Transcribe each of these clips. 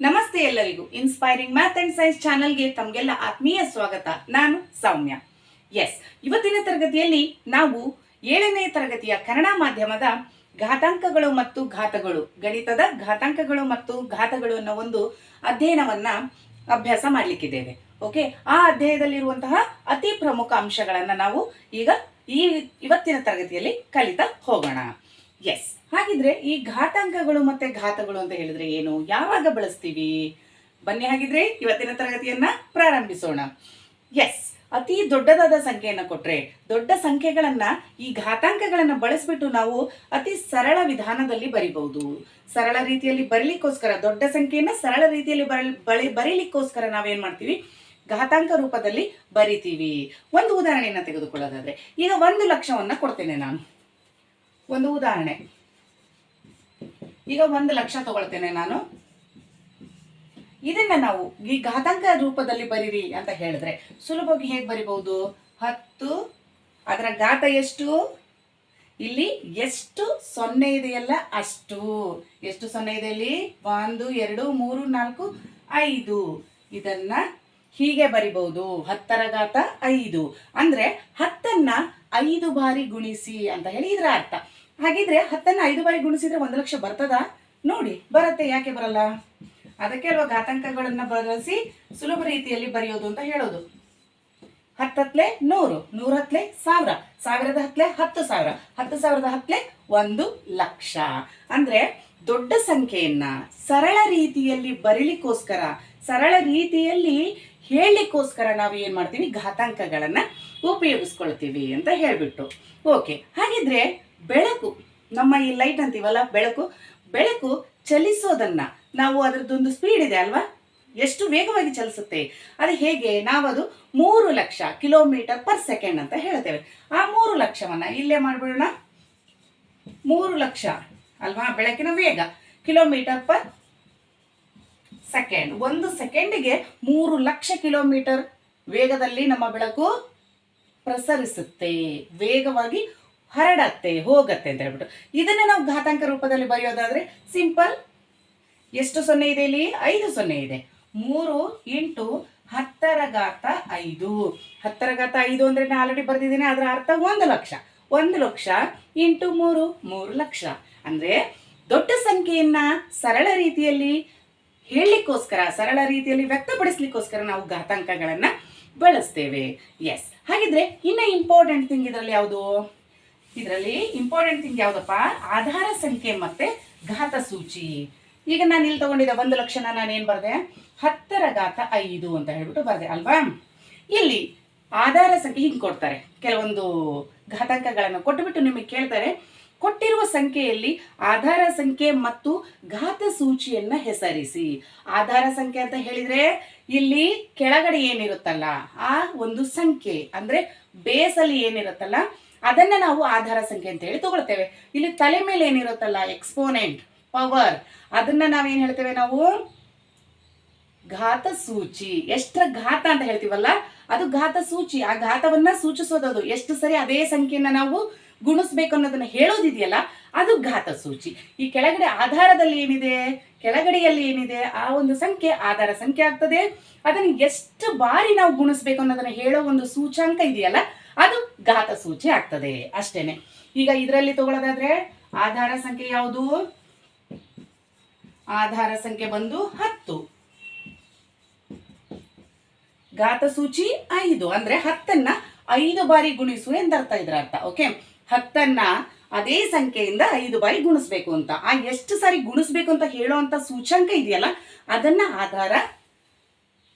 ನಮಸ್ತೆ ಎಲ್ಲರಿಗೂ. Inspiring math and science ಚಾನಲ್ಗೆ ತಮಗೆಲ್ಲ ಆತ್ಮೀಯ ಸ್ವಾಗತ. ನಾನು ಸೌಮ್ಯ. ಎಸ್ ಇವತ್ತಿನ ತರಗತಿಯಲ್ಲಿ ನಾವು ಏಳನೇ ತರಗತಿಯ ಕನ್ನಡ ಮಾಧ್ಯಮದ ಘಾತಾಂಕಗಳು ಮತ್ತು ಘಾತಗಳು, ಗಣಿತದ ಘಾತಾಂಕಗಳು ಮತ್ತು ಘಾತಗಳು ಅನ್ನೋ ಒಂದು ಅಧ್ಯಯನವನ್ನ ಅಭ್ಯಾಸ ಮಾಡಲಿಕ್ಕಿದ್ದೇವೆ. ಓಕೆ ಆ ಅಧ್ಯಾಯದಲ್ಲಿರುವಂತಹ ಅತಿ ಪ್ರಮುಖ ಅಂಶಗಳನ್ನು ನಾವು ಈಗ ಈ ಇವತ್ತಿನ ತರಗತಿಯಲ್ಲಿ ಕಲಿತಾ ಹೋಗೋಣ. ಎಸ್ ಹಾಗಿದ್ರೆ ಈ ಘಾತಾಂಕಗಳು ಮತ್ತೆ ಘಾತಗಳು ಅಂತ ಹೇಳಿದ್ರೆ ಏನು? ಯಾವಾಗ ಬಳಸ್ತೀವಿ? ಬನ್ನಿ ಹಾಗಿದ್ರೆ ಇವತ್ತಿನ ತರಗತಿಯನ್ನ ಪ್ರಾರಂಭಿಸೋಣ. ಎಸ್ ಅತಿ ದೊಡ್ಡದಾದ ಸಂಖ್ಯೆಯನ್ನ ಕೊಟ್ರೆ, ದೊಡ್ಡ ಸಂಖ್ಯೆಗಳನ್ನ ಈ ಘಾತಾಂಕಗಳನ್ನ ಬಳಸ್ಬಿಟ್ಟು ನಾವು ಅತಿ ಸರಳ ವಿಧಾನದಲ್ಲಿ ಬರಿಬಹುದು. ಸರಳ ರೀತಿಯಲ್ಲಿ ಬರೀಲಿಕ್ಕೋಸ್ಕರ, ದೊಡ್ಡ ಸಂಖ್ಯೆಯನ್ನ ಸರಳ ರೀತಿಯಲ್ಲಿ ಬರ ಬಳಿ, ಬರೀಲಿಕ್ಕೋಸ್ಕರ ನಾವೇನ್ ಮಾಡ್ತೀವಿ? ಘಾತಾಂಕ ರೂಪದಲ್ಲಿ ಬರಿತೀವಿ. ಒಂದು ಉದಾಹರಣೆಯನ್ನ ತೆಗೆದುಕೊಳ್ಳೋದಾದ್ರೆ, ಈಗ ಒಂದು ಲಕ್ಷವನ್ನ ಕೊಡ್ತೇನೆ ನಾನು. ಒಂದು ಉದಾಹರಣೆ. ಈಗ ಒಂದು ಲಕ್ಷ ತಗೊಳ್ತೇನೆ ನಾನು. ಇದನ್ನ ನಾವು ಈ ಘಾತಾಂಕ ರೂಪದಲ್ಲಿ ಬರೀರಿ ಅಂತ ಹೇಳಿದ್ರೆ ಸುಲಭವಾಗಿ ಹೇಗೆ ಬರಿಬಹುದು? ಹತ್ತು, ಅದರ ಘಾತ ಎಷ್ಟು? ಇಲ್ಲಿ ಎಷ್ಟು ಸೊನ್ನೆ ಇದೆಯಲ್ಲ ಅಷ್ಟು. ಎಷ್ಟು ಸೊನ್ನೆ ಇದೆ ಇಲ್ಲಿ? ಒಂದು, ಎರಡು, ಮೂರು, ನಾಲ್ಕು, ಐದು. ಇದನ್ನ ಹೀಗೆ ಬರಿಬಹುದು. ಹತ್ತರ ಘಾತ ಐದು. ಅಂದ್ರೆ ಹತ್ತನ್ನ ಐದು ಬಾರಿ ಗುಣಿಸಿ ಅಂತ ಹೇಳಿ ಇದರ ಅರ್ಥ. ಹಾಗಿದ್ರೆ ಹತ್ತನ್ನು ಐದು ಬಾರಿ ಗುಣಿಸಿದ್ರೆ ಒಂದು ಲಕ್ಷ ಬರ್ತದ? ನೋಡಿ, ಬರುತ್ತೆ, ಯಾಕೆ ಬರಲ್ಲ? ಅದಕ್ಕೆ ಅಲ್ವಾ ಘಾತಾಂಕಗಳನ್ನ ಬಳಸಿ ಸುಲಭ ರೀತಿಯಲ್ಲಿ ಬರೆಯೋದು ಅಂತ ಹೇಳೋದು. ಹತ್ತತ್ಲೆ ನೂರು ನೂರ ಹತ್ಲೆ ಸಾವಿರ, ಸಾವಿರದ ಹತ್ಲೆ ಹತ್ತು ಸಾವಿರ, ಹತ್ತು ಸಾವಿರದ ಹತ್ಲೆ ಒಂದು ಲಕ್ಷ. ಅಂದ್ರೆ ದೊಡ್ಡ ಸಂಖ್ಯೆಯನ್ನ ಸರಳ ರೀತಿಯಲ್ಲಿ ಬರೀಲಿಕ್ಕೋಸ್ಕರ, ಸರಳ ರೀತಿಯಲ್ಲಿ ಹೇಳಲಿಕ್ಕೋಸ್ಕರ ನಾವು ಏನ್ ಮಾಡ್ತೀವಿ ಘಾತಾಂಕಗಳನ್ನ ಉಪಯೋಗಿಸ್ಕೊಳ್ತೀವಿ ಅಂತ ಹೇಳಿಬಿಟ್ಟು. ಓಕೆ, ಹಾಗಿದ್ರೆ ಬೆಳಕು, ನಮ್ಮ ಈ ಲೈಟ್ ಅಂತೀವಲ್ಲ, ಬೆಳಕು ಬೆಳಕು ಚಲಿಸೋದನ್ನ ನಾವು ಅದರದ್ದೊಂದು ಸ್ಪೀಡ್ ಇದೆ ಅಲ್ವಾ? ಎಷ್ಟು ವೇಗವಾಗಿ ಚಲಿಸುತ್ತೆ? ಅದು ಹೇಗೆ? ನಾವದು ಮೂರು ಲಕ್ಷ ಕಿಲೋಮೀಟರ್ ಪರ್ ಸೆಕೆಂಡ್ ಅಂತ ಹೇಳ್ತೇವೆ. ಆ ಮೂರು ಲಕ್ಷವನ್ನ ಇಲ್ಲೇ ಮಾಡ್ಬಿಡೋಣ. ಮೂರು ಲಕ್ಷ ಅಲ್ವಾ? ಬೆಳಕಿನ ವೇಗ ಕಿಲೋಮೀಟರ್ ಪರ್ ಸೆಕೆಂಡ್ ಒಂದು ಸೆಕೆಂಡಿಗೆ ಮೂರು ಲಕ್ಷ ಕಿಲೋಮೀಟರ್ ವೇಗದಲ್ಲಿ ನಮ್ಮ ಬೆಳಕು ಪ್ರಸರಿಸುತ್ತೆ, ವೇಗವಾಗಿ ಹರಡತ್ತೆ, ಹೋಗತ್ತೆ ಅಂತ ಹೇಳ್ಬಿಟ್ಟು. ಇದನ್ನ ನಾವು ಘಾತಾಂಕ ರೂಪದಲ್ಲಿ ಬರೆಯೋದಾದ್ರೆ ಸಿಂಪಲ್, ಎಷ್ಟು ಸೊನ್ನೆ ಇದೆ ಇಲ್ಲಿ? ಐದು ಸೊನ್ನೆ ಇದೆ. ಮೂರು ಇಂಟು ಹತ್ತರ ಘಾತ ಐದು. ಹತ್ತರ ಘಾತ ಐದು ಅಂದ್ರೆ ನಾನು ಆಲ್ರೆಡಿ ಬರ್ದಿದ್ದೀನಿ, ಅದರ ಅರ್ಥ ಒಂದು ಲಕ್ಷ. ಒಂದು ಲಕ್ಷ ಇಂಟು ಮೂರು ಮೂರು ಲಕ್ಷ. ಅಂದ್ರೆ ದೊಡ್ಡ ಸಂಖ್ಯೆಯನ್ನ ಸರಳ ರೀತಿಯಲ್ಲಿ ಹೇಳಲಿಕ್ಕೋಸ್ಕರ, ಸರಳ ರೀತಿಯಲ್ಲಿ ವ್ಯಕ್ತಪಡಿಸ್ಲಿಕ್ಕೋಸ್ಕರ ನಾವು ಘಾತಾಂಕಗಳನ್ನ ಬಳಸ್ತೇವೆ. ಎಸ್ ಹಾಗಿದ್ರೆ ಇನ್ನ ಇಂಪಾರ್ಟೆಂಟ್ ಥಿಂಗ್ ಇದರಲ್ಲಿ ಯಾವುದು? ಇದರಲ್ಲಿ ಇಂಪಾರ್ಟೆಂಟ್ ಥಿಂಗ್ ಯಾವುದಪ್ಪ? ಆಧಾರ ಸಂಖ್ಯೆ ಮತ್ತೆ ಘಾತ ಸೂಚಿ. ಈಗ ನಾನು ಇಲ್ಲಿ ತಗೊಂಡಿದ್ದೆ ಒಂದು ಲಕ್ಷನ ನಾನು ಏನು ಬರೆದೆ? ಹತ್ತರ ಘಾತ ಐದು ಅಂತ ಹೇಳ್ಬಿಟ್ಟು ಬರೆದೆ, ಅಲ್ವಾ? ಇಲ್ಲಿ ಆಧಾರ ಸಂಖ್ಯೆ ಹಿಂಗೆ ಕೊಡ್ತಾರೆ. ಕೆಲವೊಂದು ಘಾತಾಂಕಗಳನ್ನು ಕೊಟ್ಟುಬಿಟ್ಟು ನಿಮಗೆ ಕೇಳ್ತಾರೆ. ಕೊಟ್ಟಿರುವ ಸಂಖ್ಯೆಯಲ್ಲಿ ಆಧಾರ ಸಂಖ್ಯೆ ಮತ್ತು ಘಾತ ಸೂಚಿಯನ್ನ ಹೆಸರಿಸಿ. ಆಧಾರ ಸಂಖ್ಯೆ ಅಂತ ಹೇಳಿದ್ರೆ ಇಲ್ಲಿ ಕೆಳಗಡೆ ಏನಿರುತ್ತಲ್ಲ, ಆ ಒಂದು ಸಂಖ್ಯೆ, ಅಂದ್ರೆ ಬೇಸಲ್ಲಿ ಏನಿರುತ್ತಲ್ಲ, ಅದನ್ನ ನಾವು ಆಧಾರ ಸಂಖ್ಯೆ ಅಂತ ಹೇಳಿ ತಗೊಳ್ತೇವೆ. ಇಲ್ಲಿ ತಲೆ ಮೇಲೆ ಏನಿರುತ್ತಲ್ಲ ಎಕ್ಸ್ಪೋನೆಂಟ್ ಪವರ್ ಅದನ್ನ ನಾವೇನ್ ಹೇಳ್ತೇವೆ ನಾವು? ಘಾತ ಸೂಚಿ ಎಷ್ಟರ ಘಾತ ಅಂತ ಹೇಳ್ತೀವಲ್ಲ, ಅದು ಘಾತ ಸೂಚಿ ಆ ಘಾತವನ್ನ ಸೂಚಿಸೋದದು ಎಷ್ಟು ಸರಿ ಅದೇ ಸಂಖ್ಯೆಯನ್ನ ನಾವು ಗುಣಿಸ್ಬೇಕು ಅನ್ನೋದನ್ನ ಹೇಳೋದಿದೆಯಲ್ಲ, ಅದು ಘಾತ ಸೂಚಿ. ಈ ಕೆಳಗಡೆ ಆಧಾರದಲ್ಲಿ ಏನಿದೆ? ಕೆಳಗಡೆಯಲ್ಲಿ ಏನಿದೆ? ಆ ಒಂದು ಸಂಖ್ಯೆ ಆಧಾರ ಸಂಖ್ಯೆ ಆಗ್ತದೆ. ಅದನ್ನು ಎಷ್ಟು ಬಾರಿ ನಾವು ಗುಣಿಸ್ಬೇಕು ಅನ್ನೋದನ್ನ ಹೇಳೋ ಒಂದು ಸೂಚಾಂಕ ಇದೆಯಲ್ಲ, ಅದು ಘಾತ ಸೂಚಿ ಆಗ್ತದೆ ಅಷ್ಟೇನೆ. ಈಗ ಇದರಲ್ಲಿ ತಗೊಳ್ಳೋದಾದ್ರೆ ಆಧಾರ ಸಂಖ್ಯೆ ಯಾವುದು? ಆಧಾರ ಸಂಖ್ಯೆ ಬಂದು ಹತ್ತು. ಘಾತ ಸೂಚಿ ಐದು. ಅಂದ್ರೆ ಹತ್ತನ್ನ ಐದು ಬಾರಿ ಗುಣಿಸು ಎಂದರ್ಥ ಇದರ ಅರ್ಥ ಓಕೆ? ಹತ್ತನ್ನ ಅದೇ ಸಂಖ್ಯೆಯಿಂದ ಐದು ಬಾರಿ ಗುಣಿಸ್ಬೇಕು ಅಂತ. ಆ ಎಷ್ಟು ಸಾರಿ ಗುಣಿಸ್ಬೇಕು ಅಂತ ಹೇಳುವಂಥ ಸೂಚ್ಯಂಕ ಇದೆಯಲ್ಲ, ಅದನ್ನ ಆಧಾರ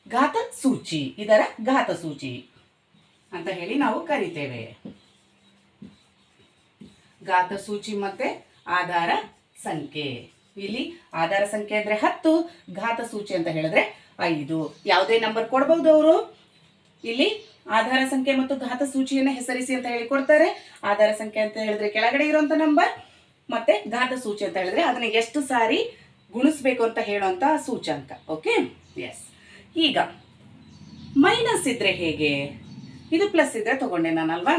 ಘಾತ ಸೂಚಿ, ಇದರ ಘಾತ ಸೂಚಿ ಅಂತ ಹೇಳಿ ನಾವು ಕರಿತೇವೆ. ಘಾತ ಸೂಚಿ ಮತ್ತೆ ಆಧಾರ ಸಂಖ್ಯೆ. ಇಲ್ಲಿ ಆಧಾರ ಸಂಖ್ಯೆ ಅಂದ್ರೆ ಹತ್ತು, ಘಾತ ಸೂಚಿ ಅಂತ ಹೇಳಿದ್ರೆ ಐದು. ಯಾವುದೇ ನಂಬರ್ ಕೊಡಬಹುದು ಅವರು. ಇಲ್ಲಿ ಆಧಾರ ಸಂಖ್ಯೆ ಮತ್ತು ಘಾತ ಸೂಚಿಯನ್ನು ಹೆಸರಿಸಿ ಅಂತ ಹೇಳಿ ಕೊಡ್ತಾರೆ ಆಧಾರ ಸಂಖ್ಯೆ ಅಂತ ಹೇಳಿದ್ರೆ ಕೆಳಗಡೆ ಇರುವಂತ ನಂಬರ್ ಮತ್ತೆ ಘಾತ ಸೂಚಿ ಅಂತ ಹೇಳಿದ್ರೆ ಅದನ್ನ ಎಷ್ಟು ಸಾರಿ ಗುಣಿಸ್ಬೇಕು ಅಂತ ಹೇಳುವಂತ ಸೂಚಾಂಕ ಓಕೆ ಎಸ್ ಈಗ ಮೈನಸ್ ಇದ್ರೆ ಹೇಗೆ? ಇದು ಪ್ಲಸ್ ಇದ್ರೆ ತಗೊಂಡೆ ನಾನಲ್ವಾ?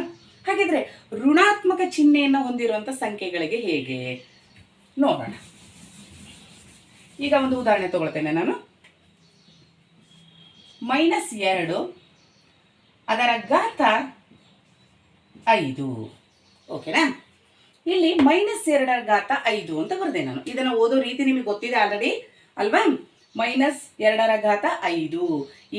ಹಾಗಿದ್ರೆ ಋಣಾತ್ಮಕ ಚಿಹ್ನೆಯನ್ನು ಹೊಂದಿರುವಂತ ಸಂಖ್ಯೆಗಳಿಗೆ ಹೇಗೆ? ನೋಡೋಣ. ಈಗ ಒಂದು ಉದಾಹರಣೆ ತಗೊಳ್ತೇನೆ ನಾನು. ಮೈನಸ್ ಎರಡು ಅದರ ಘಾತ ಐದು. ಓಕೆನಾ ಇಲ್ಲಿ ಮೈನಸ್ ಎರಡರ ಘಾತ ಐದು ಅಂತ ಬರೆದೆ ನಾನು. ಇದನ್ನು ಓದೋ ರೀತಿ ನಿಮಗೆ ಗೊತ್ತಿದೆ ಆಲ್ರೆಡಿ ಅಲ್ವಾ? ಮೈನಸ್ ಎರಡರ ಘಾತ ಐದು.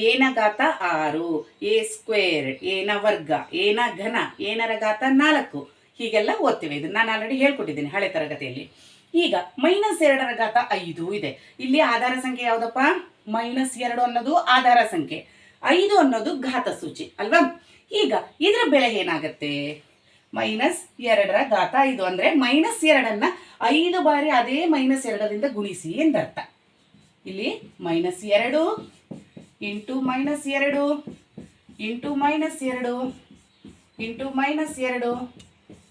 ಏನ ಘಾತ ಆರು. ಎ ಸ್ಕ್ವೇರ್ ಏನ ವರ್ಗ ಏನ ಘನ ಏನರ ಘಾತ ನಾಲ್ಕು. ಹೀಗೆಲ್ಲ ಓದ್ತೀವಿ. ಇದನ್ನ ನಾನು ಆಲ್ರೆಡಿ ಹೇಳ್ಕೊಟ್ಟಿದ್ದೀನಿ ಹಳೆ ತರಗತಿಯಲ್ಲಿ. ಈಗ ಮೈನಸ್ ಎರಡರ ಘಾತ ಐದು ಇದೆ. ಇಲ್ಲಿ ಆಧಾರ ಸಂಖ್ಯೆ ಯಾವುದಪ್ಪ? ಮೈನಸ್ ಎರಡು ಅನ್ನೋದು ಆಧಾರ ಸಂಖ್ಯೆ. ಐದು ಅನ್ನೋದು ಘಾತ ಸೂಚಿ, ಅಲ್ವಾ? ಈಗ ಇದರ ಬೆಲೆ ಏನಾಗುತ್ತೆ? ಮೈನಸ್ ಎರಡರ ಘಾತ ಐದು ಅಂದ್ರೆ ಮೈನಸ್ ಎರಡನ್ನು ಐದು ಬಾರಿ ಅದೇ ಮೈನಸ್ ಎರಡರಿಂದ ಗುಣಿಸಿ ಎಂದರ್ಥ. ಇಲ್ಲಿ ಮೈನಸ್ ಎರಡು ಇಂಟು ಮೈನಸ್ ಎರಡು ಇಂಟು ಮೈನಸ್ ಎರಡು ಇಂಟು ಮೈನಸ್ ಎರಡು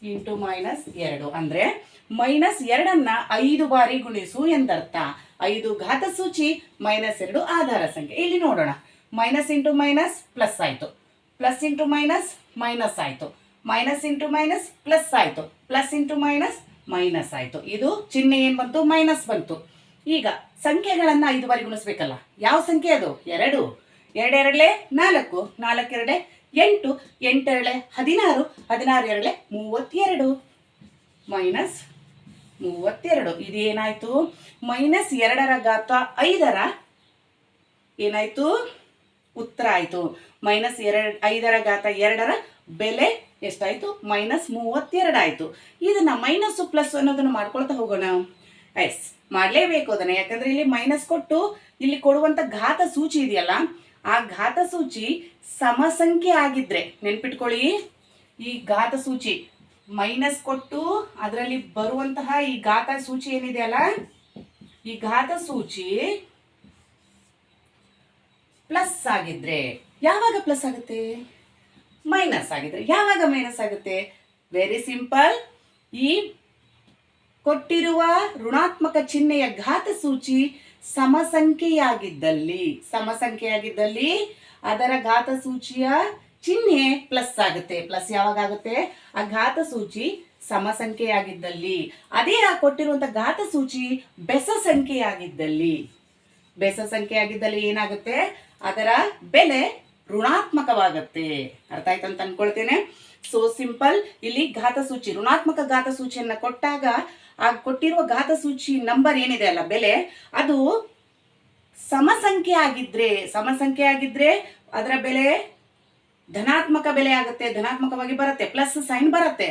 ಇಂಟು ಮೈನಸ್ ಎರಡು ಅಂದ್ರೆ ಮೈನಸ್ ಎರಡನ್ನ ಐದು ಬಾರಿ ಗುಣಿಸು ಎಂದರ್ಥ. ಐದು ಘಾತ ಸೂಚಿ ಮೈನಸ್ ಎರಡು ಆಧಾರ ಸಂಖ್ಯೆ. ಇಲ್ಲಿ ನೋಡೋಣ. ಮೈನಸ್ ಇಂಟು ಮೈನಸ್ ಪ್ಲಸ್ ಆಯಿತು. ಪ್ಲಸ್ ಇಂಟು ಮೈನಸ್ ಮೈನಸ್ ಆಯಿತು. ಮೈನಸ್ ಇಂಟು ಮೈನಸ್ ಪ್ಲಸ್ ಆಯಿತು. ಪ್ಲಸ್ ಇಂಟು ಮೈನಸ್ ಮೈನಸ್ ಆಯಿತು. ಇದು ಚಿಹ್ನೆ ಏನು ಬಂತು? ಮೈನಸ್ ಬಂತು. ಈಗ ಸಂಖ್ಯೆಗಳನ್ನು ಐದು ಬಾರಿ ಗುಣಿಸ್ಬೇಕಲ್ಲ. ಯಾವ ಸಂಖ್ಯೆ ಅದು? ಎರಡು. ಎರಡೆರಡಲೆ ನಾಲ್ಕು. ನಾಲ್ಕೆರಡೆ ಎಂಟು. ಎಂಟೆರಳೆ ಹದಿನಾರು. ಹದಿನಾರು ಎರಡಲೆ ಮೂವತ್ತೆರಡು. ಮೈನಸ್ ಮೂವತ್ತೆರಡು. ಇದೇನಾಯಿತು? ಮೈನಸ್ ಎರಡರ ಗಾತ್ರ ಐದರ ಏನಾಯಿತು? ಉತ್ತರ ಆಯಿತು. ಮೈನಸ್ ಎರಡು, ಐದರ ಘಾತ ಎರಡರ ಬೆಲೆ ಎಷ್ಟಾಯಿತು? ಮೈನಸ್ ಮೂವತ್ತೆರಡು ಆಯಿತು. ಇದನ್ನು ಮೈನಸ್ಸು ಪ್ಲಸ್ ಅನ್ನೋದನ್ನು ಮಾಡ್ಕೊಳ್ತಾ ಹೋಗೋಣ. ಎಸ್, ಮಾಡಲೇಬೇಕು ಅದನ್ನು. ಯಾಕಂದರೆ ಇಲ್ಲಿ ಮೈನಸ್ ಕೊಟ್ಟು ಇಲ್ಲಿ ಕೊಡುವಂಥ ಘಾತ ಸೂಚಿ ಇದೆಯಲ್ಲ, ಆ ಘಾತ ಸೂಚಿ ಸಮಸಂಖ್ಯೆ ಆಗಿದ್ರೆ ನೆನ್ಪಿಟ್ಕೊಳ್ಳಿ. ಈ ಘಾತ ಸೂಚಿ ಮೈನಸ್ ಕೊಟ್ಟು ಅದರಲ್ಲಿ ಬರುವಂತಹ ಈ ಘಾತ ಸೂಚಿ ಏನಿದೆ ಅಲ್ಲ ಈ ಘಾತ ಸೂಚಿ ಪ್ಲಸ್ ಆಗಿದ್ರೆ ಯಾವಾಗ ಪ್ಲಸ್ ಆಗುತ್ತೆ? ಮೈನಸ್ ಆಗಿದ್ರೆ. ಯಾವಾಗ ಮೈನಸ್ ಆಗುತ್ತೆ? ವೆರಿ ಸಿಂಪಲ್ ಈ ಕೊಟ್ಟಿರುವ ಋಣಾತ್ಮಕ ಚಿಹ್ನೆಯ ಘಾತ ಸೂಚಿ ಸಮಸಂಖ್ಯೆಯಾಗಿದ್ದಲ್ಲಿ ಸಮಸಂಖ್ಯೆಯಾಗಿದ್ದಲ್ಲಿ ಅದರ ಘಾತ ಸೂಚಿಯ ಚಿಹ್ನೆ ಪ್ಲಸ್ ಆಗುತ್ತೆ. ಪ್ಲಸ್ ಯಾವಾಗ ಆಗುತ್ತೆ? ಆ ಘಾತ ಸೂಚಿ ಸಮಸಂಖ್ಯೆಯಾಗಿದ್ದಲ್ಲಿ. ಅದೇ ಆ ಕೊಟ್ಟಿರುವಂತ ಘಾತ ಸೂಚಿ ಬೆಸ ಸಂಖ್ಯೆಯಾಗಿದ್ದಲ್ಲಿ ಬೆಸ ಸಂಖ್ಯೆಯಾಗಿದ್ದಲ್ಲಿ ಏನಾಗುತ್ತೆ? ಅದರ ಬೆಲೆ ಋಣಾತ್ಮಕವಾಗತ್ತೆ. ಅರ್ಥ ಆಯ್ತು ಅಂತ ಅನ್ಕೊಳ್ತೇನೆ. ಸೊ ಸಿಂಪಲ್ ಇಲ್ಲಿ ಘಾತ ಸೂಚಿ ಋಣಾತ್ಮಕ ಘಾತ ಸೂಚಿಯನ್ನ ಕೊಟ್ಟಾಗ ಆ ಕೊಟ್ಟಿರುವ ಘಾತ ಸೂಚಿ ನಂಬರ್ ಏನಿದೆ ಅಲ್ಲ, ಬೆಲೆ, ಅದು ಸಮಸಂಖ್ಯೆ ಆಗಿದ್ರೆ ಸಮಸಂಖ್ಯೆ ಆಗಿದ್ರೆ ಅದರ ಬೆಲೆ ಧನಾತ್ಮಕ ಬೆಲೆ ಆಗುತ್ತೆ, ಧನಾತ್ಮಕವಾಗಿ ಬರುತ್ತೆ ಪ್ಲಸ್ ಸೈನ್ ಬರುತ್ತೆ.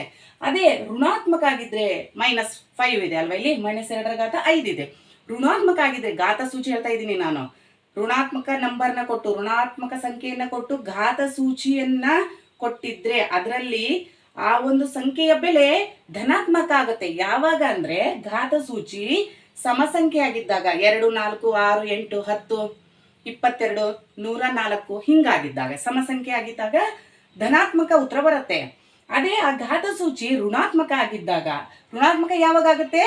ಅದೇ ಋಣಾತ್ಮಕ ಆಗಿದ್ರೆ ಮೈನಸ್ ಫೈವ್ ಇದೆ ಅಲ್ವಾ ಇಲ್ಲಿ? ಮೈನಸ್ ಎರಡರ ಘಾತ ಐದಿದೆ ಋಣಾತ್ಮಕ ಆಗಿದ್ರೆ ಘಾತ ಸೂಚಿ ಹೇಳ್ತಾ ಇದ್ದೀನಿ ನಾನು. ಋಣಾತ್ಮಕ ನಂಬರ್ನ ಕೊಟ್ಟು, ಋಣಾತ್ಮಕ ಸಂಖ್ಯೆಯನ್ನ ಕೊಟ್ಟು ಘಾತ ಸೂಚಿಯನ್ನ ಕೊಟ್ಟಿದ್ರೆ ಅದರಲ್ಲಿ ಆ ಒಂದು ಸಂಖ್ಯೆಯ ಬೆಲೆ ಧನಾತ್ಮಕ ಆಗುತ್ತೆ. ಯಾವಾಗ ಅಂದ್ರೆ ಘಾತ ಸೂಚಿ ಸಮಸಂಖ್ಯೆ ಆಗಿದ್ದಾಗ ಎರಡು, ನಾಲ್ಕು, ಆರು, ಎಂಟು, ಹತ್ತು, ಇಪ್ಪತ್ತೆರಡು, ನೂರ ನಾಲ್ಕು ಹಿಂಗಾಗಿದ್ದಾಗ, ಸಮಸಂಖ್ಯೆ ಆಗಿದ್ದಾಗ ಧನಾತ್ಮಕ ಉತ್ತರ ಬರುತ್ತೆ. ಅದೇ ಆ ಘಾತ ಸೂಚಿ ಋಣಾತ್ಮಕ ಆಗಿದ್ದಾಗ, ಋಣಾತ್ಮಕ ಯಾವಾಗ ಆಗುತ್ತೆ?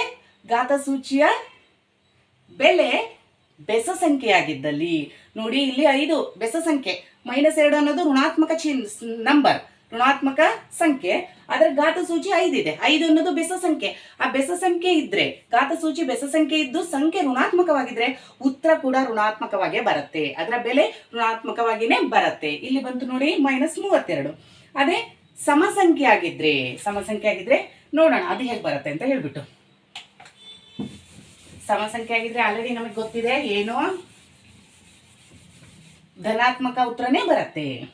ಘಾತ ಸೂಚಿಯ ಬೆಲೆ ಬೆಸ ಸಂಖ್ಯೆಯಾಗಿದ್ದಲ್ಲಿ ನೋಡಿ ಇಲ್ಲಿ ಐದು ಬೆಸ ಸಂಖ್ಯೆ. ಮೈನಸ್ ಎರಡು ಅನ್ನೋದು ಋಣಾತ್ಮಕ ಚಿನ್ ನಂಬರ್ ಋಣಾತ್ಮಕ ಸಂಖ್ಯೆ. ಅದರ ಘಾತ ಸೂಚಿ ಐದಿದೆ ಐದು ಅನ್ನೋದು ಬೆಸ ಸಂಖ್ಯೆ. ಆ ಬೆಸ ಸಂಖ್ಯೆ ಇದ್ರೆ, ಘಾತ ಸೂಚಿ ಬೆಸ ಸಂಖ್ಯೆ ಇದ್ದು ಸಂಖ್ಯೆ ಋಣಾತ್ಮಕವಾಗಿದ್ರೆ ಉತ್ತರ ಕೂಡ ಋಣಾತ್ಮಕವಾಗೇ ಬರುತ್ತೆ. ಅದರ ಬೆಲೆ ಋಣಾತ್ಮಕವಾಗಿನೇ ಬರುತ್ತೆ. ಇಲ್ಲಿ ಬಂತು ನೋಡಿ ಮೈನಸ್ ಮೂವತ್ತೆರಡು. ಅದೇ ಸಮಸಂಖ್ಯೆ ಆಗಿದ್ರೆ ಸಮಸಂಖ್ಯೆ ಆಗಿದ್ರೆ ನೋಡೋಣ ಅದು ಹೇಗೆ ಬರುತ್ತೆ ಅಂತ ಹೇಳ್ಬಿಟ್ಟು. ಸಮಸಂಖ್ಯೆ ಆಗಿದ್ರೆ ಆಲ್ರೆಡಿ ನಮಗೆ ಗೊತ್ತಿದೆ, ಏನು? ಧನಾತ್ಮಕ ಉತ್ತರನೇ ಬರುತ್ತೆ.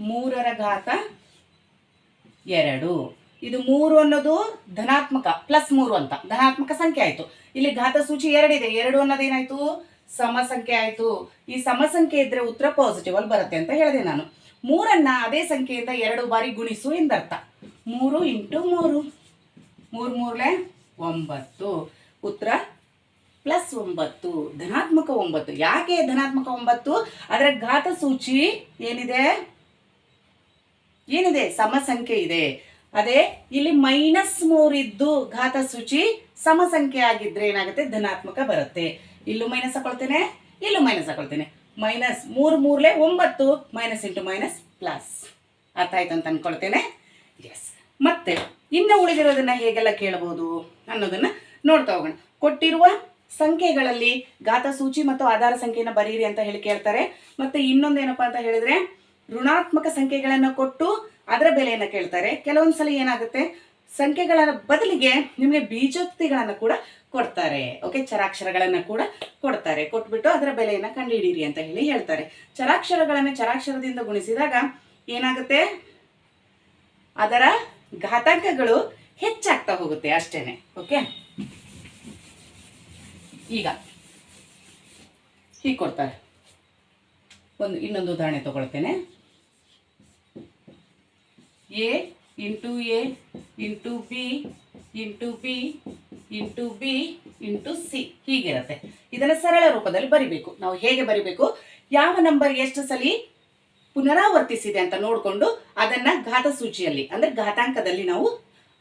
ಮೂರರ ಘಾತ ಎರಡು. ಇದು ಮೂರು ಅನ್ನೋದು ಧನಾತ್ಮಕ ಪ್ಲಸ್ ಮೂರು ಅಂತ. ಧನಾತ್ಮಕ ಸಂಖ್ಯೆ ಆಯ್ತು. ಇಲ್ಲಿ ಘಾತ ಸೂಚಿ ಎರಡಿದೆ. ಎರಡು ಅನ್ನೋದೇನಾಯ್ತು ಸಮ ಸಂಖ್ಯೆ ಆಯ್ತು. ಈ ಸಮ ಸಂಖ್ಯೆ ಇದ್ರೆ ಉತ್ತರ ಪಾಸಿಟಿವ್ ಅಲ್ಲಿ ಬರುತ್ತೆ ಅಂತ ಹೇಳಿದೆ ನಾನು. ಮೂರನ್ನ ಅದೇ ಸಂಖ್ಯೆಯಿಂದ ಎರಡು ಬಾರಿ ಗುಣಿಸು ಎಂದರ್ಥ. ಮೂರು ಇಂಟು ಮೂರು. ಮೂರು ಮೂರಲೆ ಒಂಬತ್ತು. ಉತ್ತರ ಪ್ಲಸ್ ಒಂಬತ್ತು, ಧನಾತ್ಮಕ ಒಂಬತ್ತು. ಯಾಕೆ ಧನಾತ್ಮಕ ಒಂಬತ್ತು? ಅದರ ಘಾತ ಸೂಚಿ ಏನಿದೆ? ಏನಿದೆ? ಸಮ ಸಂಖ್ಯೆ ಇದೆ. ಅದೇ, ಇಲ್ಲಿ ಮೈನಸ್ ಮೂರಿದ್ದು ಘಾತ ಸೂಚಿ ಸಮ ಸಂಖ್ಯೆ ಆಗಿದ್ರೆ ಏನಾಗುತ್ತೆ? ಧನಾತ್ಮಕ ಬರುತ್ತೆ. ಇಲ್ಲೂ ಮೈನಸ್ ಹಾಕೊಳ್ತೇನೆ, ಇಲ್ಲೂ ಮೈನಸ್ ಹಾಕೊಳ್ತೇನೆ. ಮೈನಸ್ ಮೂರು ಮೂರ್ಲೆ ಒಂಬತ್ತು, ಮೈನಸ್ ಇಂಟು ಮೈನಸ್ ಪ್ಲಸ್. ಅರ್ಥ ಆಯ್ತು ಅಂತ ಅನ್ಕೊಳ್ತೇನೆ? ಎಸ್ ಮತ್ತೆ, ಇನ್ನು ಉಳಿದಿರೋದನ್ನ ಹೇಗೆಲ್ಲ ಕೇಳಬಹುದು ಅನ್ನೋದನ್ನ ನೋಡ್ತಾ ಹೋಗೋಣ. ಕೊಟ್ಟಿರುವ ಸಂಖ್ಯೆಗಳಲ್ಲಿ ಘಾತ ಸೂಚಿ ಮತ್ತು ಆಧಾರ ಸಂಖ್ಯೆಯನ್ನು ಬರೀರಿ ಅಂತ ಹೇಳಿ ಕೇಳ್ತಾರೆ. ಮತ್ತೆ ಇನ್ನೊಂದೇನಪ್ಪಾ ಅಂತ ಹೇಳಿದ್ರೆ, ಋಣಾತ್ಮಕ ಸಂಖ್ಯೆಗಳನ್ನು ಕೊಟ್ಟು ಅದರ ಬೆಲೆಯನ್ನು ಕೇಳ್ತಾರೆ. ಕೆಲವೊಂದ್ಸಲ ಏನಾಗುತ್ತೆ, ಸಂಖ್ಯೆಗಳ ಬದಲಿಗೆ ನಿಮಗೆ ಬೀಜೋಕ್ತಿಗಳನ್ನು ಕೂಡ ಕೊಡ್ತಾರೆ. ಓಕೆ ಚರಾಕ್ಷರಗಳನ್ನು ಕೂಡ ಕೊಡ್ತಾರೆ. ಕೊಟ್ಬಿಟ್ಟು ಅದರ ಬೆಲೆಯನ್ನು ಕಂಡುಹಿಡೀರಿ ಅಂತ ಹೇಳಿ ಹೇಳ್ತಾರೆ. ಚರಾಕ್ಷರಗಳನ್ನು ಚರಾಕ್ಷರದಿಂದ ಗುಣಿಸಿದಾಗ ಏನಾಗುತ್ತೆ, ಅದರ ಘಾತಾಂಕಗಳು ಹೆಚ್ಚಾಗ್ತಾ ಹೋಗುತ್ತೆ ಅಷ್ಟೇನೆ. ಓಕೆ ಈಗ ಹೀಗೆ ಕೊಡ್ತಾರೆ. ಒಂದು ಇನ್ನೊಂದು ಉದಾಹರಣೆ ತಗೊಳ್ತೇನೆ. A into A into B into B into B into C ಹೀಗಿರುತ್ತೆ. ಇದನ್ನು ಸರಳ ರೂಪದಲ್ಲಿ ಬರಿಬೇಕು. ನಾವು ಹೇಗೆ ಬರಿಬೇಕು? ಯಾವ ನಂಬರ್ ಎಷ್ಟು ಸಲಿ ಪುನರಾವರ್ತಿಸಿದೆ ಅಂತ ನೋಡಿಕೊಂಡು ಅದನ್ನ ಘಾತ ಸೂಚಿಯಲ್ಲಿ, ಅಂದ್ರೆ ಘಾತಾಂಕದಲ್ಲಿ ನಾವು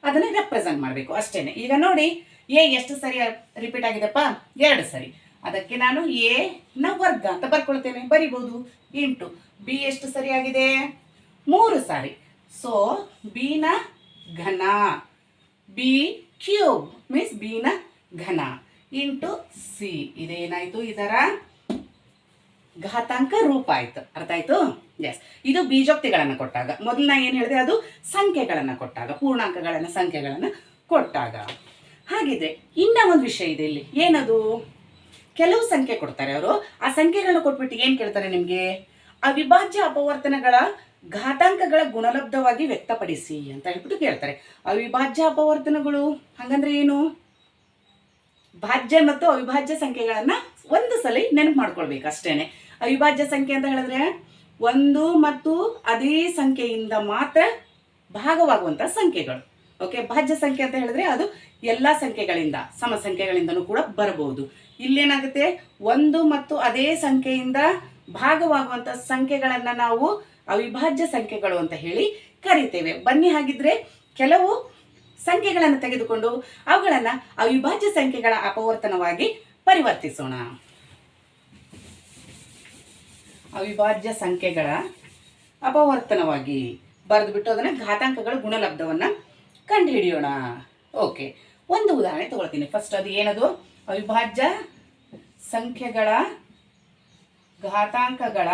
ಅದನ್ನ ರೆಪ್ರೆಸೆಂಟ್ ಮಾಡಬೇಕು. ಅಷ್ಟೇನೆ. ಈಗ ನೋಡಿ ಎ ಎಷ್ಟು ಸರಿ ರಿಪೀಟ್ ಆಗಿದೆಪ್ಪ? ಎರಡು ಸರಿ. ಅದಕ್ಕೆ ನಾನು ಎ ನ ವರ್ಗ ಅಂತ ಬರ್ಕೊಳ್ತೇನೆ. ಬರಿಬಹುದು ಇಂಟು ಬಿ ಎಷ್ಟು ಸರಿಯಾಗಿದೆ ಮೂರು ಸಾರಿ. ಸೊ ಬಿ ನ ಘನ. ಬಿ ಕ್ಯೂಬ್ ಮೀನ್ಸ್ ಬಿ ನ ಘನ. ಇಂಟು ಸಿ ಇದೇನಾಯ್ತು? ಇದರ ಘಾತಾಂಕ ರೂಪ ಆಯ್ತು. ಅರ್ಥ ಆಯ್ತು? ಎಸ್ ಇದು ಬೀಜೋಕ್ತಿಗಳನ್ನು ಕೊಟ್ಟಾಗ. ಮೊದಲು ಏನು ಹೇಳಿದೆ? ಅದು ಸಂಖ್ಯೆಗಳನ್ನು ಕೊಟ್ಟಾಗ. ಪೂರ್ಣಾಂಕಗಳನ್ನು, ಸಂಖ್ಯೆಗಳನ್ನು ಕೊಟ್ಟಾಗ. ಹಾಗಿದೆ ಇನ್ನ ಒಂದು ವಿಷಯ ಇದೆ ಇಲ್ಲಿ. ಏನದು? ಕೆಲವು ಸಂಖ್ಯೆ ಕೊಡ್ತಾರೆ ಅವರು. ಆ ಸಂಖ್ಯೆಗಳನ್ನ ಕೊಟ್ಬಿಟ್ಟು ಏನು ಕೇಳ್ತಾರೆ ನಿಮಗೆ? ಅವಿಭಾಜ್ಯ ಅಪವರ್ತನಗಳ ಘಾತಾಂಕಗಳ ಗುಣಲಬ್ಧವಾಗಿ ವ್ಯಕ್ತಪಡಿಸಿ ಅಂತ ಹೇಳ್ಬಿಟ್ಟು ಕೇಳ್ತಾರೆ. ಅವಿಭಾಜ್ಯ ಅಪವರ್ತನಗಳು ಹಂಗಂದ್ರೆ ಏನು? ಭಾಜ್ಯ ಮತ್ತು ಅವಿಭಾಜ್ಯ ಸಂಖ್ಯೆಗಳನ್ನ ಒಂದು ಸಲ ನೆನಪು ಮಾಡ್ಕೊಳ್ಬೇಕು ಅಷ್ಟೇನೆ. ಅವಿಭಾಜ್ಯ ಸಂಖ್ಯೆ ಅಂತ ಹೇಳಿದ್ರೆ ಒಂದು ಮತ್ತು ಅದೇ ಸಂಖ್ಯೆಯಿಂದ ಮಾತ್ರ ಭಾಗವಾಗುವಂತ ಸಂಖ್ಯೆಗಳು. ಓಕೆ ಭಾಜ್ಯ ಸಂಖ್ಯೆ ಅಂತ ಹೇಳಿದ್ರೆ ಅದು ಎಲ್ಲ ಸಂಖ್ಯೆಗಳಿಂದ ಸಮ ಸಂಖ್ಯೆಗಳಿಂದನೂ ಕೂಡ ಬರಬಹುದು. ಇಲ್ಲೇನಾಗುತ್ತೆ? ಒಂದು ಮತ್ತು ಅದೇ ಸಂಖ್ಯೆಯಿಂದ ಭಾಗವಾಗುವಂತ ಸಂಖ್ಯೆಗಳನ್ನ ನಾವು ಅವಿಭಾಜ್ಯ ಸಂಖ್ಯೆಗಳು ಅಂತ ಹೇಳಿ ಕರಿತೇವೆ. ಬನ್ನಿ ಹಾಗಿದ್ರೆ ಕೆಲವು ಸಂಖ್ಯೆಗಳನ್ನು ತೆಗೆದುಕೊಂಡು ಅವುಗಳನ್ನು ಅವಿಭಾಜ್ಯ ಸಂಖ್ಯೆಗಳ ಅಪವರ್ತನವಾಗಿ ಪರಿವರ್ತಿಸೋಣ. ಅವಿಭಾಜ್ಯ ಸಂಖ್ಯೆಗಳ ಅಪವರ್ತನವಾಗಿ ಬರೆದುಬಿಟ್ಟು ಅದನ್ನ ಘಾತಾಂಕಗಳ ಗುಣಲಬ್ಧವನ್ನ ಕಂಡುಹಿಡಿಯೋಣ. ಓಕೆ ಒಂದು ಉದಾಹರಣೆ ತಗೊಳ್ತೀನಿ. ಫಸ್ಟ್ ಅದು ಏನದು? ಅವಿಭಾಜ್ಯ ಸಂಖ್ಯೆಗಳ ಘಾತಾಂಕಗಳ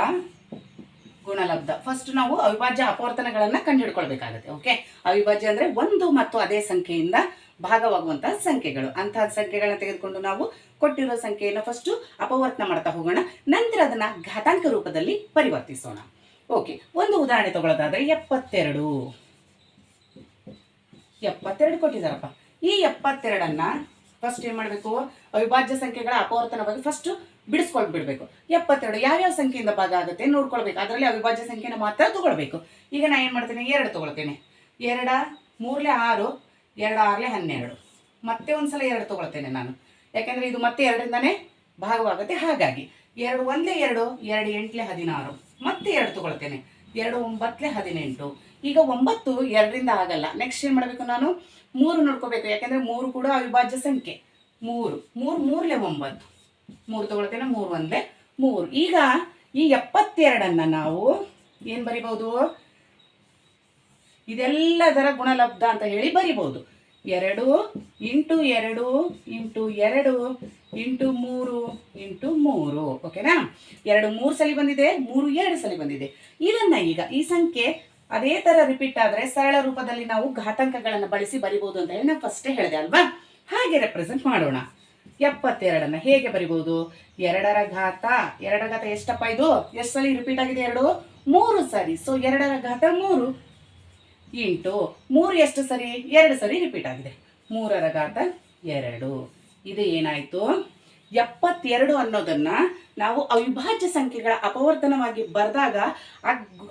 ಗುಣಲಬ್ಧ. ಫಸ್ಟ್ ನಾವು ಅವಿಭಾಜ್ಯ ಅಪವರ್ತನಗಳನ್ನು ಕಂಡುಹಿಡ್ಕೊಳ್ಬೇಕಾಗುತ್ತೆ. ಓಕೆ ಅವಿಭಾಜ್ಯ ಅಂದ್ರೆ ಒಂದು ಮತ್ತು ಅದೇ ಸಂಖ್ಯೆಯಿಂದ ಭಾಗವಾಗುವಂತಹ ಸಂಖ್ಯೆಗಳು. ಅಂತಹ ಸಂಖ್ಯೆಗಳನ್ನ ತೆಗೆದುಕೊಂಡು ನಾವು ಕೊಟ್ಟಿರೋ ಸಂಖ್ಯೆಯನ್ನು ಫಸ್ಟ್ ಅಪವರ್ತನ ಮಾಡ್ತಾ ಹೋಗೋಣ. ನಂತರ ಅದನ್ನ ಘಾತಾಂಕ ರೂಪದಲ್ಲಿ ಪರಿವರ್ತಿಸೋಣ. ಓಕೆ ಒಂದು ಉದಾಹರಣೆ ತಗೊಳ್ಳೋದಾದ್ರೆ ಎಪ್ಪತ್ತೆರಡು. ಎಪ್ಪತ್ತೆರಡು ಕೊಟ್ಟಿದ್ದಾರಪ್ಪ. ಈ ಎಪ್ಪತ್ತೆರಡನ್ನ ಫಸ್ಟ್ ಏನ್ ಮಾಡಬೇಕು? ಅವಿಭಾಜ್ಯ ಸಂಖ್ಯೆಗಳ ಅಪವರ್ತನವಾಗಿ ಫಸ್ಟ್ ಬಿಡಿಸ್ಕೊಂಡು ಬಿಡಬೇಕು ಎಪ್ಪತ್ತೆರಡು ಯಾವ್ಯಾವ ಸಂಖ್ಯೆಯಿಂದ ಭಾಗ ಆಗುತ್ತೆ ನೋಡ್ಕೊಳ್ಬೇಕು. ಅದರಲ್ಲಿ ಅವಿಭಾಜ್ಯ ಸಂಖ್ಯೆನ ಮಾತ್ರ ತೊಗೊಳ್ಬೇಕು. ಈಗ ನಾನು ಏನು ಮಾಡ್ತೀನಿ? ಎರಡು ತಗೊಳ್ತೇನೆ. ಎರಡ, ಮೂರಲೆ ಆರು, ಎರಡು ಆರ್ಲೆ ಹನ್ನೆರಡು. ಮತ್ತೆ ಒಂದ್ಸಲ ಎರಡು ತಗೊಳ್ತೇನೆ ನಾನು. ಯಾಕಂದ್ರೆ ಇದು ಮತ್ತೆ ಎರಡರಿಂದನೇ ಭಾಗವಾಗುತ್ತೆ. ಹಾಗಾಗಿ ಎರಡು ಒಂದ್ಲೆ ಎರಡು ಎರಡು ಎಂಟ್ಲೆ ಹದಿನಾರು. ಮತ್ತೆ ಎರಡು ತಗೊಳ್ತೇನೆ. ಎರಡು ಒಂಬತ್ತಲೆ ಹದಿನೆಂಟು. ಈಗ ಒಂಬತ್ತು ಎರಡರಿಂದ ಆಗಲ್ಲ. ನೆಕ್ಸ್ಟ್ ಏನು ಮಾಡಬೇಕು ನಾನು? ಮೂರು ನೋಡ್ಕೋಬೇಕು. ಯಾಕಂದ್ರೆ ಮೂರು ಕೂಡ ಅವಿಭಾಜ್ಯ ಸಂಖ್ಯೆ. ಮೂರು. ಮೂರು ಮೂರ್ಲೆ ಒಂಬತ್ತು. ಮೂರು ತೊಗೊಳ್ತೇನೆ, ಮೂರು ಒಂದ್ಲೆ ಮೂರು. ಈಗ ಈ ಎಪ್ಪತ್ತೆರಡನ್ನ ನಾವು ಏನು ಬರಿಬಹುದು? ಇದೆಲ್ಲದರ ಗುಣಲಬ್ಧ ಅಂತ ಹೇಳಿ ಬರಿಬಹುದು. ಎರಡು ಇಂಟು ಎರಡು ಇಂಟು ಎರಡು ಇಂಟು ಮೂರು ಇಂಟು ಮೂರು. ಓಕೆನಾ ಎರಡು ಮೂರು ಸಲ ಬಂದಿದೆ, ಮೂರು ಎರಡು ಸಲ ಬಂದಿದೆ. ಇದನ್ನ ಈಗ ಈ ಸಂಖ್ಯೆ ಅದೇ ತರ ರಿಪೀಟ್ ಆದ್ರೆ ಸರಳ ರೂಪದಲ್ಲಿ ನಾವು ಘಾತಾಂಕಗಳನ್ನು ಬಳಸಿ ಬರಿಬಹುದು ಅಂತ ಹೇಳಿ ನಾನು ಫಸ್ಟೇ ಹೇಳಿದೆ ಅಲ್ವಾ? ಹಾಗೆ ರೆಪ್ರೆಸೆಂಟ್ ಮಾಡೋಣ. ಎಪ್ಪತ್ತೆರಡನ್ನ ಹೇಗೆ ಬರಿಬಹುದು ಎರಡರ ಘಾತ ಎರಡರ ಘಾತ ಎಷ್ಟಪ್ಪ ಇದು? ಎಷ್ಟು ಸಲ ರಿಪೀಟ್ ಆಗಿದೆ ಎರಡು? ಮೂರು ಸರಿ. ಸೊ ಎರಡರ ಘಾತ ಮೂರು. ಇಂಟು ಮೂರು ಎಷ್ಟು ಸರಿ? ಎರಡು ಸರಿ ರಿಪೀಟ್ ಆಗಿದೆ. ಮೂರರ ಘಾತ ಎರಡು. ಇದು ಏನಾಯ್ತು? ಎಪ್ಪತ್ತೆರಡು ಅನ್ನೋದನ್ನ ನಾವು ಅವಿಭಾಜ್ಯ ಸಂಖ್ಯೆಗಳ ಅಪವರ್ತನವಾಗಿ ಬರೆದಾಗ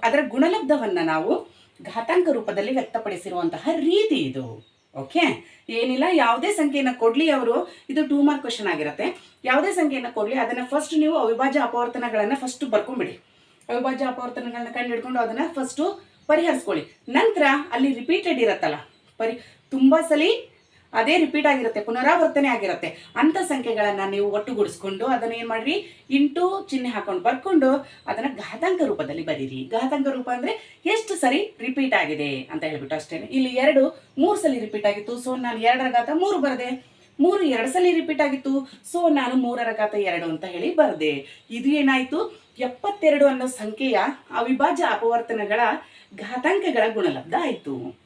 ಅದರ ಗುಣಲಬ್ಧವನ್ನ ನಾವು ಘಾತಾಂಕ ರೂಪದಲ್ಲಿ ವ್ಯಕ್ತಪಡಿಸಿರುವಂತಹ ರೀತಿ ಇದು. ಓಕೆ? ಏನಿಲ್ಲ, ಯಾವುದೇ ಸಂಖ್ಯೆಯನ್ನು ಕೊಡ್ಲಿ ಅವರು, ಇದು ಟೂ ಮಾರ್ಕ್ ಕ್ವಶನ್ ಆಗಿರುತ್ತೆ. ಯಾವುದೇ ಸಂಖ್ಯೆಯನ್ನು ಕೊಡ್ಲಿ, ಅದನ್ನ ಫಸ್ಟ್ ನೀವು ಅವಿಭಾಜ್ಯ ಅಪವರ್ತನಗಳನ್ನ ಫಸ್ಟ್ ಬರ್ಕೊಂಡ್ಬಿಡಿ ಅವಿಭಾಜ್ಯ ಅಪವರ್ತನಗಳನ್ನ ಕಂಡು ಹಿಡ್ಕೊಂಡು ಅದನ್ನ ಫಸ್ಟು ಪರಿಹರಿಸ್ಕೊಳ್ಳಿ. ನಂತರ ಅಲ್ಲಿ ರಿಪೀಟೆಡ್ ಇರತ್ತಲ್ಲ. ಪರಿ, ತುಂಬ ಸಲಿ ಅದೇ ರಿಪೀಟ್ ಆಗಿರುತ್ತೆ, ಪುನರಾವರ್ತನೆ ಆಗಿರುತ್ತೆ. ಅಂಥ ಸಂಖ್ಯೆಗಳನ್ನು ನೀವು ಒಟ್ಟುಗೂಡಿಸ್ಕೊಂಡು ಅದನ್ನ ಏನು ಮಾಡ್ರಿ? ಇಂಟು ಚಿಹ್ನೆ ಹಾಕೊಂಡು ಬರ್ಕೊಂಡು ಅದನ್ನ ಘಾತಾಂಕ ರೂಪದಲ್ಲಿ ಬರೀರಿ. ಘಾತಾಂಕ ರೂಪ ಅಂದ್ರೆ ಎಷ್ಟು ಸರಿ ರಿಪೀಟ್ ಆಗಿದೆ ಅಂತ ಹೇಳ್ಬಿಟ್ಟು ಅಷ್ಟೇ. ಇಲ್ಲಿ ಎರಡು, ಮೂರು ಸಲ ರಿಪೀಟ್ ಆಗಿತ್ತು. ಸೊ, ನಾನು ಎರಡರ ಘಾತ ಮೂರು ಬರದೆ. ಮೂರು ಎರಡು ಸಲ ರಿಪೀಟ್ ಆಗಿತ್ತು. ಸೊ, ನಾನು ಮೂರರ ಘಾತ ಎರಡು ಅಂತ ಹೇಳಿ ಬರದೆ. ಇದು ಏನಾಯಿತು? ಎಪ್ಪತ್ತೆರಡು ಅನ್ನೋ ಸಂಖ್ಯೆಯ ಅವಿಭಾಜ್ಯ ಅಪವರ್ತನಗಳ ಘಾತಾಂಕಗಳ ಗುಣಲಬ್ಧ ಆಯಿತು.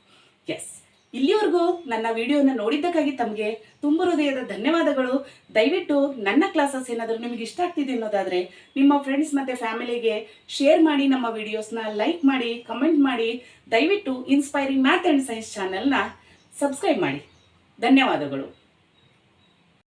ಎಸ್ ಇಲ್ಲಿವರೆಗೂ ನನ್ನ ವಿಡಿಯೋನ ನೋಡಿದ್ದಕ್ಕಾಗಿ ತಮಗೆ ತುಂಬ ಹೃದಯದ ಧನ್ಯವಾದಗಳು. ದಯವಿಟ್ಟು ನನ್ನ ಕ್ಲಾಸಸ್ ಏನಾದರೂ ನಿಮಗೆ ಇಷ್ಟ ಆಗ್ತಿದೆ ಅನ್ನೋದಾದರೆ ನಿಮ್ಮ ಫ್ರೆಂಡ್ಸ್ ಮತ್ತು ಫ್ಯಾಮಿಲಿಗೆ ಶೇರ್ ಮಾಡಿ, ನಮ್ಮ ವಿಡಿಯೋಸ್ನ ಲೈಕ್ ಮಾಡಿ ಕಮೆಂಟ್ ಮಾಡಿ. ದಯವಿಟ್ಟು ಇನ್ಸ್ಪೈರಿಂಗ್ ಮ್ಯಾಥ್ ಆ್ಯಂಡ್ ಸೈನ್ಸ್ ಚಾನೆಲ್ನ ಸಬ್ಸ್ಕ್ರೈಬ್ ಮಾಡಿ. ಧನ್ಯವಾದಗಳು.